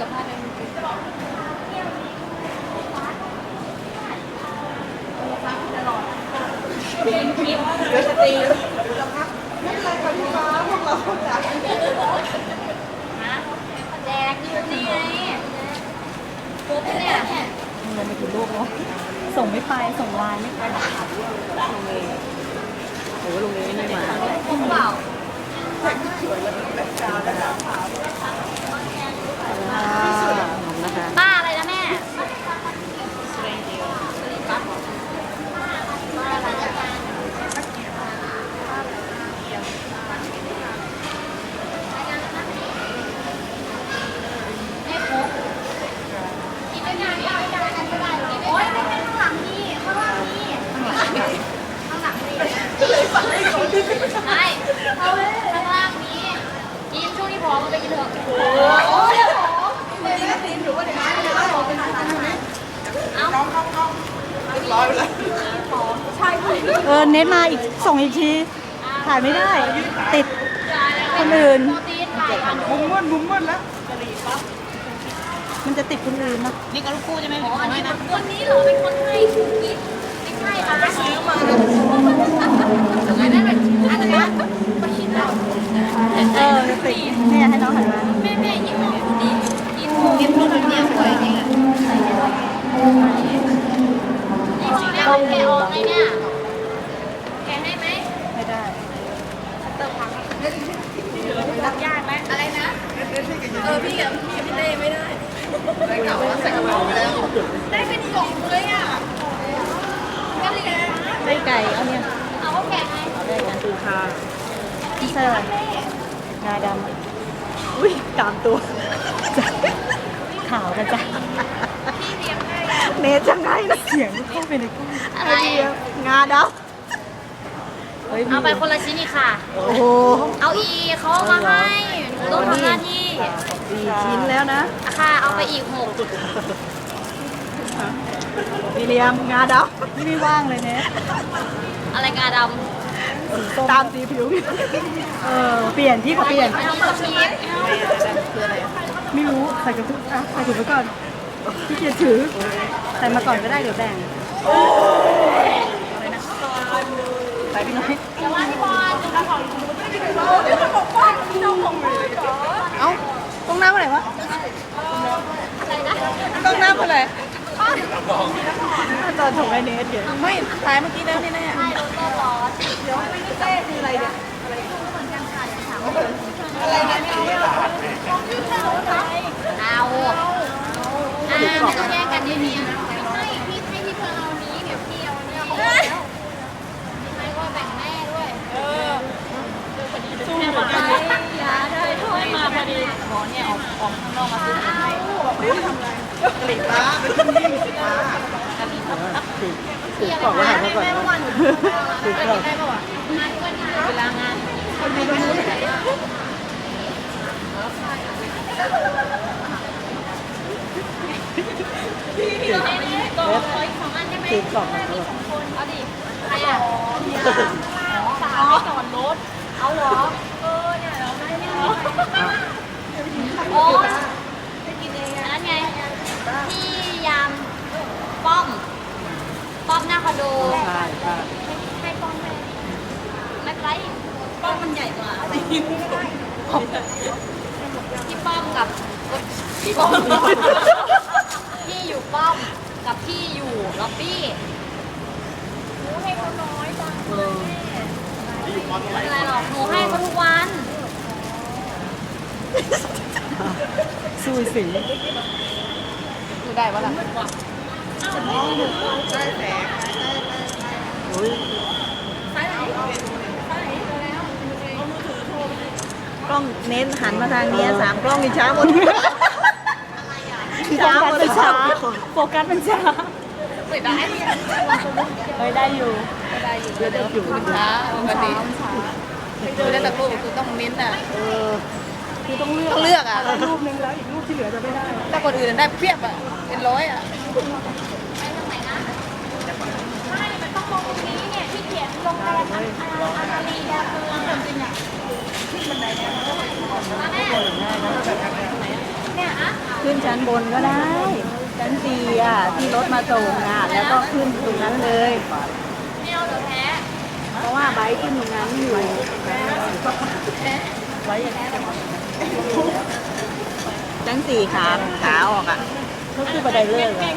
กับผ้าในมือแดกอยู่นี่ไงปุ๊บเนี่ยลงไปกี่ลูกแล้วส่งไม่ไป ส่งไลน์ไม่ไปโอ้โหลงนี้ไม่มาปุ๊บเปล่านะคะ ป้าอะไรนะแม่ โอ๊ยไม่ใช่ข้างหลังนี่ข้างล่างนี่ข้างหลังนี่ข้างหลังนี่ใช่ข้างล่างนี้กินช่วงที่พร้อมไปกินเถอะโอ้ยเลยนะตีนหรือว่าเดี๋ยวนะเดี๋ยวเราบอกเป็นทางการไหมเอาน้องน้องน้องเรียบร้อยไปแล้วใช่ค่ะ เออเน็ตมาอีกส่งอีกที ถ่ายไม่ได้ ติดคนอื่นโปรตีนไก่อันมุมมืดมุมมืดแล้ว มันจะติดคนอื่นนะนี่ก็ลูกคู่ใช่ไหมอ๋ออันนี้คนนี้เหรอเป็นคนให้คุกกี้ไม่ใช่ค่ะซื้อมาอันนั้นเป็นอันนั้นไปชิมแล้วเออติดเนี่ยให้น้องหันมา แม่แม่ยิ้มหน่อยดิยิ้มยิ้มรุ่นเนี่ยสวยเนี่ยนี่สีหน้ามันแกะออกไงเนี่ยแกะให้ไหม ไม่ได้ รับยากไหมอะไรนะ เออพี่กับพี่กับพี่เต้ไม่ได้ได้เก่าว่าใส่กระเป๋าไปแล้ว ได้เป็นกล่องเลยอะก็เลย ได้ไก่เอาเนี่ยเอาเขาแกะไงได้กันดูค่ะพิเซอร์งาดำอุ้ยตามตัวขาวกันจ้ะพี่เลี้ยงให้เนทจะไงนะเสียงเข้าไปในกล้องอะไรงาดำเฮ้ยเอาไปคนละชิ้นอีกค่ะ โอ้โห เอาอีกเขาเอามาให้หนูต้องทำหน้าที่สี่ชิ้นแล้วนะอะค่ะ เอาไปอีกหก วิเลียมงาดำไม่ว่างเลยเนทอะไรกาดตามสีผิว เออเปลี่ยนพี่ขอำเปลี่ยนอันนี้ก็มีไม่รู้ใส่กระทุกอะใส่ถุงไปก่อนพี่เกียจถือใส่มาก่อนก็ได้เดี๋ยวแบ่งใส่ไปหน่อยเดี๋ยวว่าพี่บอลเอ้าต้องน้ำอะไรวะอะไรนะต้องน้ำอะไรต อนส่งไอเนสเดี๋ยวไม่ตายเมื่อกี้แล้วนี่แน่ใช่รถก็ร้อนเดี๋ยวไม่ได้เต้คืออะไรเนี่ยเหมือนกันค่ะยังถามอะไรเนี่ยไม่เอาเอาอ่าไม่ต้องแย่งกันนี่นี่ไม่พี่ให้พี่เพื่อนเอานี้เดี๋ยวพี่เอาเนี่ยของแล้วไม่ว่าแบ่งแม่ด้วย สู้ แม่ เห บ มื อ อก นกัน ไปอย่าได้ถ้วยมาพอดี หมอเนี่ยออกออกข้างนอกมาซื้อให้ กรีดปลาเป็นนิ่มปลา พี่เอาไปทานแม่เมื่อวานหนูไปกินได้ปะวะมาทุกวันนี้เวลางานนี่นี่กล่องขออีกสองอันได้ไหมคือกล่องมีสองคนเอาดิใครอะสาวไม่จอดรถเอาเหรอ เออเนี่ยเราได้เนี่ยโอ้จะกินเองอันนั้นไงที่ยามป้อมป้ อมหน้าคอนโดใช่ใช่ให้ป้อมไปไม่เป็นไรป้องมันใหญ่กว่าพี่ป้อมกับพี่ป้อมพี่อยู่ป้อมกับพี่อยู่ล็อบบี้หนูให้เขาน้อยจังเลยไม่เป็นไรหรอกหนูให้เขาทุกวันสู้สีดูได้ปะล่ะ โอ้ยกล้ องเน้นหันมาทางนี้สามกล้องอีช้าหมดช้าหมดเลยช้าโฟกัสมันช้าไม่ได้เฮ้ยได้อยู่ได้อยู่เดี๋ยวเดี๋ยวอยู่ช้าปกติดูได้แต่รูปคือต้องเน้นอะเออคือต้องเลือกต้องเลือกอะได้รูปนึงแล้วอีกรูปที่เหลือจะไม่ได้ถ้าคนอื่นได้เพียบอะเป็นร้อยอะ ไปทางไหนนะไม่มันต้องลงตรงนี้เนี่ยที่เขียนโรงแรมอันอันอารีดาวเรืองจริงๆอะ ขึ้นชั้นบนก็ได้ ชั้นสี่อะที่รถมาส่งอะแล้วก็ขึ้นตรงนั้นเลย ไม่เอาเดี๋ยวแพ้เพราะว่าไบค์ขึ้นตรงนั้นอยู่ไว้อย่างนี้ชั้นสี่ขาขาออกอะก็คือบันไดเลื่อนเลย